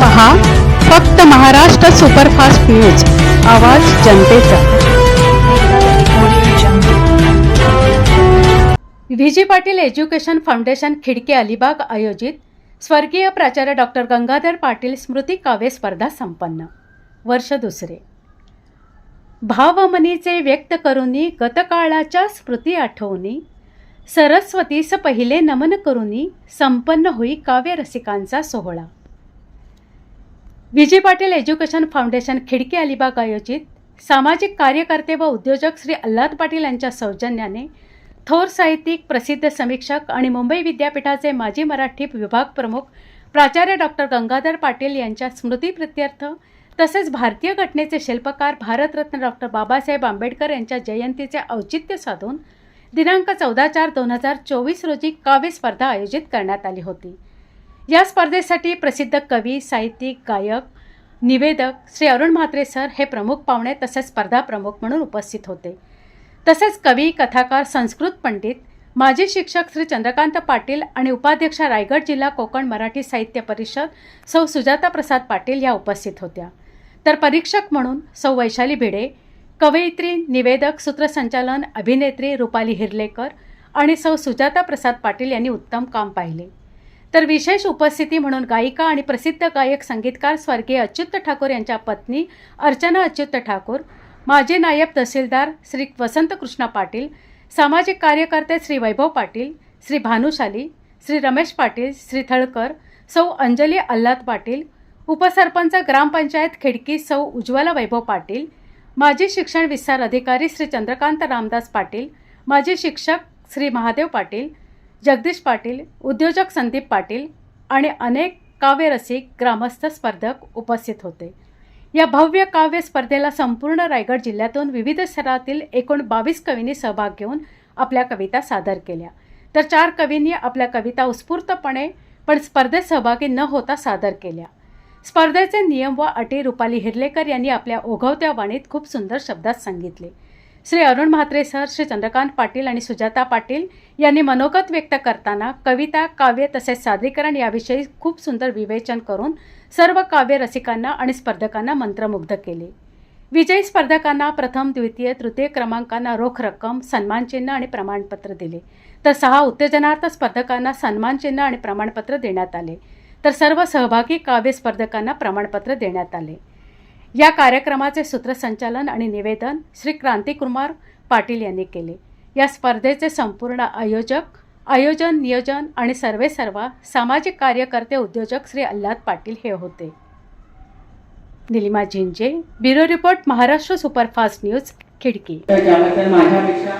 पहा फक्त Maharashtra superfast news आवाज जनतेचा. व्ही. पाटील एज्युकेशन फाउंडेशन खिडकी अलिबाग आयोजित स्वर्गीय प्राचार्य डॉक्टर गंगाधर पाटील स्मृती काव्य स्पर्धा संपन्न. वर्ष दुसरे. भावमनीचे व्यक्त करुनी गतकाळाच्या स्मृती आठवणी सरस्वतीस पहिले नमन करूनी संपन्न होई काव्य रसिकांचा सोहळा. विजय पाटील एज्युकेशन फाउंडेशन खिडकी अलिबाग आयोजित सामाजिक कार्यकर्ते व उद्योजक श्री अल्लाद पाटील यांच्या सौजन्याने थोर साहित्यिक प्रसिद्ध समीक्षक आणि मुंबई विद्यापीठाचे माजी मराठी विभाग प्रमुख प्राचार्य डॉक्टर गंगाधर पाटील यांच्या स्मृतीप्रित्यर्थ तसेच भारतीय घटनेचे शिल्पकार भारतरत्न डॉक्टर बाबासाहेब आंबेडकर यांच्या जयंतीचे औचित्य साधून दिनांक चौदा चार दोन हजार चोवीस रोजी काव्य स्पर्धा आयोजित करण्यात आली होती. या स्पर्धेसाठी प्रसिद्ध कवी साहित्यिक गायक निवेदक श्री अरुण म्हात्रे सर हे प्रमुख पाहुणे तसेच स्पर्धा प्रमुख म्हणून उपस्थित होते. तसेच कवी कथाकार संस्कृत पंडित माजी शिक्षक श्री चंद्रकांत पाटील आणि उपाध्यक्ष रायगड जिल्हा कोकण मराठी साहित्य परिषद सौ सुजाता प्रसाद पाटील या उपस्थित होत्या. तर परीक्षक म्हणून सौ वैशाली भिडे कवयित्री निवेदक सूत्रसंचालन अभिनेत्री रुपाली हिरलेकर आणि सौ सुजाता प्रसाद पाटील यांनी उत्तम काम पाहिले. तर विशेष उपस्थिती म्हणून गायिका आणि प्रसिद्ध गायक संगीतकार स्वर्गीय अच्युत ठाकूर यांच्या पत्नी अर्चना अच्युत ठाकूर माजी नायब तहसीलदार श्री वसंत कृष्णा पाटील सामाजिक कार्यकर्ते श्री वैभव पाटील श्री भानुशाली श्री रमेश पाटील श्री थळकर सौ अंजली अल्लाद पाटील उपसरपंच ग्रामपंचायत खिडकी सौ उज्ज्वला वैभव पाटील माजी शिक्षण विस्तार अधिकारी श्री चंद्रकांत रामदास पाटील माजी शिक्षक श्री महादेव पाटील जगदीश पाटील उद्योजक संदीप पाटील आणि अनेक काव्यरसिक ग्रामस्थ स्पर्धक उपस्थित होते. या भव्य काव्य स्पर्धेला संपूर्ण रायगड जिल्ह्यातून विविध स्तरातील एकूण बावीस कवींनी सहभाग घेऊन आपल्या कविता सादर केल्या. तर चार कवींनी आपल्या कविता उत्स्फूर्तपणे पण स्पर्धेत सहभागी न होता सादर केल्या. स्पर्धेचे नियम व अटी रुपाली हिरलेकर यांनी आपल्या ओघवत्या वाणीत खूप सुंदर शब्दात सांगितले. श्री अरुण म्हात्रे सर श्री चंद्रकांत पाटील आणि सुजाता पाटील यांनी मनोगत व्यक्त करताना कविता काव्य तसेच सादरीकरण याविषयी खूप सुंदर विवेचन करून सर्व काव्य रसिकांना आणि स्पर्धकांना मंत्रमुग्ध केले. विजयी स्पर्धकांना प्रथम द्वितीय तृतीय क्रमांकांना रोख रक्कम सन्मानचिन्ह आणि प्रमाणपत्र दिले. तर सहा उत्तेजनार्थ स्पर्धकांना सन्मानचिन्ह आणि प्रमाणपत्र देण्यात आले. तर सर्व सहभागी काव्य स्पर्धकांना प्रमाणपत्र देण्यात आले. या कार्यक्रमाचे सूत्रसंचालन आणि निवेदन श्री क्रांतिकुमार पाटील यांनी केले. या स्पर्धेचे संपूर्ण आयोजक आयोजन नियोजन आणि सर्वे सर्वा सामाजिक कार्यकर्ते उद्योजक श्री अल्लाद पाटील हे होते. Nilima Jhinje bureau report Maharashtra superfast news खिडकी. माझ्यापेक्षा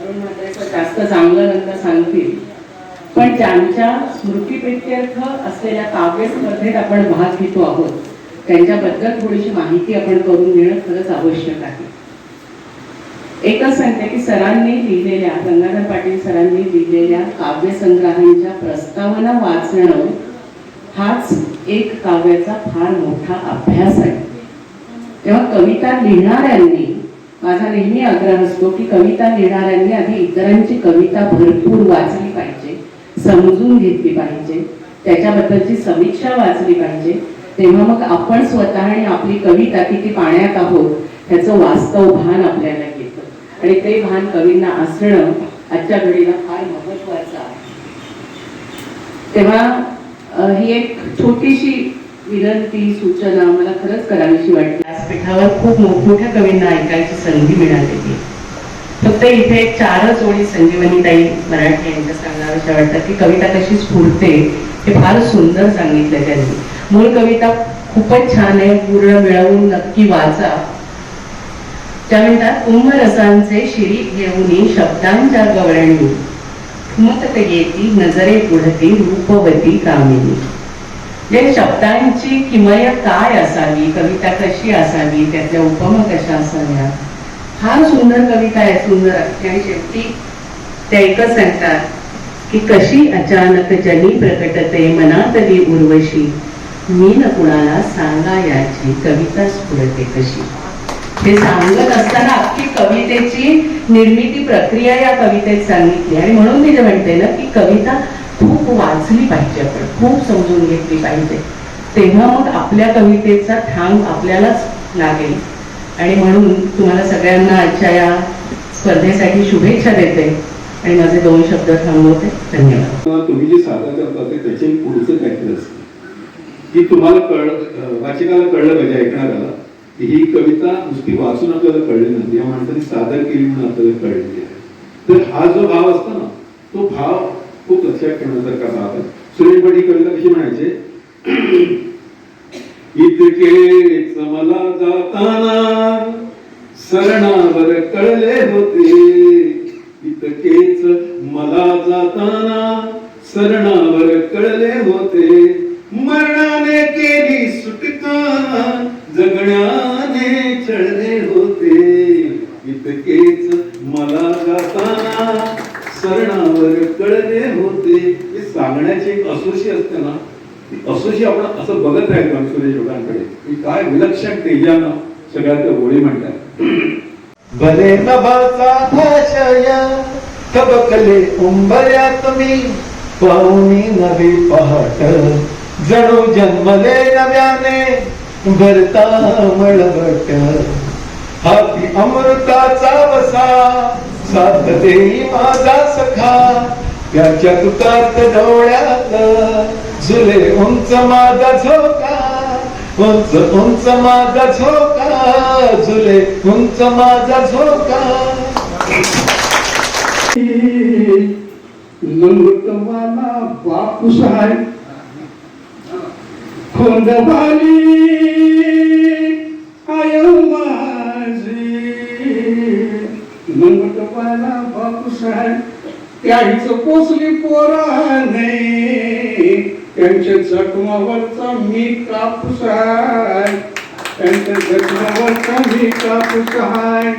अरुण जास्त चांगलं सांगतील पण ज्यांच्या स्मृतीप्रित्यर्थ असलेल्या काव्य स्पर्धेत आपण भाग घेतो आहोत त्यांच्याबद्दल थोडीशी माहिती आपण करून घेणं खरंच आवश्यक आहे. एकच सांगते की सरांनी लिहिलेल्या गंगाधर पाटील सरांनी लिहिलेल्या काव्यसंग्रहांच्या प्रस्तावना वाचणं हाच एक काव्याचा फार मोठा अभ्यास आहे. तेव्हा कविता लिहिणाऱ्यांनी माझा नेहमी आग्रह असतो की कविता लिहिणाऱ्यांनी आधी इतरांची कविता भरपूर वाचली पाहिजे. समजून घेतली पाहिजे. त्याच्याबद्दलची समीक्षा वाचली पाहिजे. तेव्हा मग आपण स्वतः आणि आपली कविता किती पाण्यात आहोत त्याचं वास्तव भान आपल्याला येतं. आणि ते भान कवींना असणं आजच्या घडीला फार महत्वाचं आहे. तेव्हा ही एक छोटीशी विनंती सूचना मला खरंच करावीशी वाटली. व्यासपीठावर खूप मोठमोठ्या कवींना ऐकायची संधी मिळालेली आहे. फक्त इथे एक चारच ओळी संजीवनीताई मराठी यांच्या सांगण्याविषयी वाटतात की कविता कशी स्फुरते हे फार सुंदर सांगितलं त्यांनी. मूळ कविता खूपच छान आहे पूर्ण मिळवून नक्की वाचा. त्या म्हणतात उम्मरसांचे शिरी घेऊन शब्दांच्या गवळणी. मत येती नजरे पुढती रूपवती कामिनी. जे शब्दांची किमय काय असावी कविता कशी असावी त्यातल्या उपमा कशा असाव्या फार सुंदर कविता आहे सुंदर अख्खी आणि शेवटी त्या एकच सांगतात की कशी अचानक जनी प्रकटते मनातली उर्वशी. मी न कुणाला सांगा याची कविता स्फुरते कशी. हे सांगत असताना अख्खी कवितेची निर्मिती प्रक्रिया या कवितेत सांगितली आणि म्हणून मी जे म्हणते ना की कविता खूप वाचली पाहिजे आपण खूप समजून घेतली पाहिजे. तेव्हा मग आपल्या कवितेचा ठांग आपल्यालाच लागेल. आणि म्हणून तुम्हाला सगळ्यांना आजच्या या स्पर्धेसाठी शुभेच्छा देते. आणि माझे दोन शब्द थांबवते. धन्यवाद. तुम्ही जे सादर करता ते त्याचे पुढचं काहीतरी असतं. की तुम्हाला कळ वाचकाला कळलं पाहिजे ऐकणाऱ्याला. ही कविता नुसती वाचून आपल्याला कळली नाही. या माणसाने सादर केली म्हणून आपल्याला कळलेली आहे. तर हा जो भाव असतो ना तो भाव खूप लक्षात ठेवण्यासारखा भाव आहे. सुरेश भट ही कविता कशी म्हणायचे? इतकेच मला जाताना सरणावर कळले होते. इतकेच मला जाताना सरणावर कळले होते. मरणाने केली सुटका जगण्याने चढले होते. इतकेच मला जाताना सरणावर कळले होते. हे सांगण्याची एक असोशी असते ना असोशी आपण असं बघत राहिलो आम्ही सुरेश की काय विलक्षण तेजानं सगळ्या त्या ओळी म्हणतात. भले नभाचा आशय तबकले उंबऱ्यात मी पाहुणी नवी पहाट. जणू जन्मले नव्याने भरता मळवट. हाती अमृताचा वसा साथ देई माझा सखा त्याच्या तुटात डोळ्यात झुले उंच माझा झोका उंच उंच माझा झोका झुले उंच माझा झोका. नमृतमाना बापूस आहे खोंदबाली आय माझी. नमृतमाना बापूस आहे त्याहीच पोचली पोरा नाही. त्यांच्या जखमावरचा मी कापूस आहे. त्यांच्या जखमावरचा मी कापूस आहे.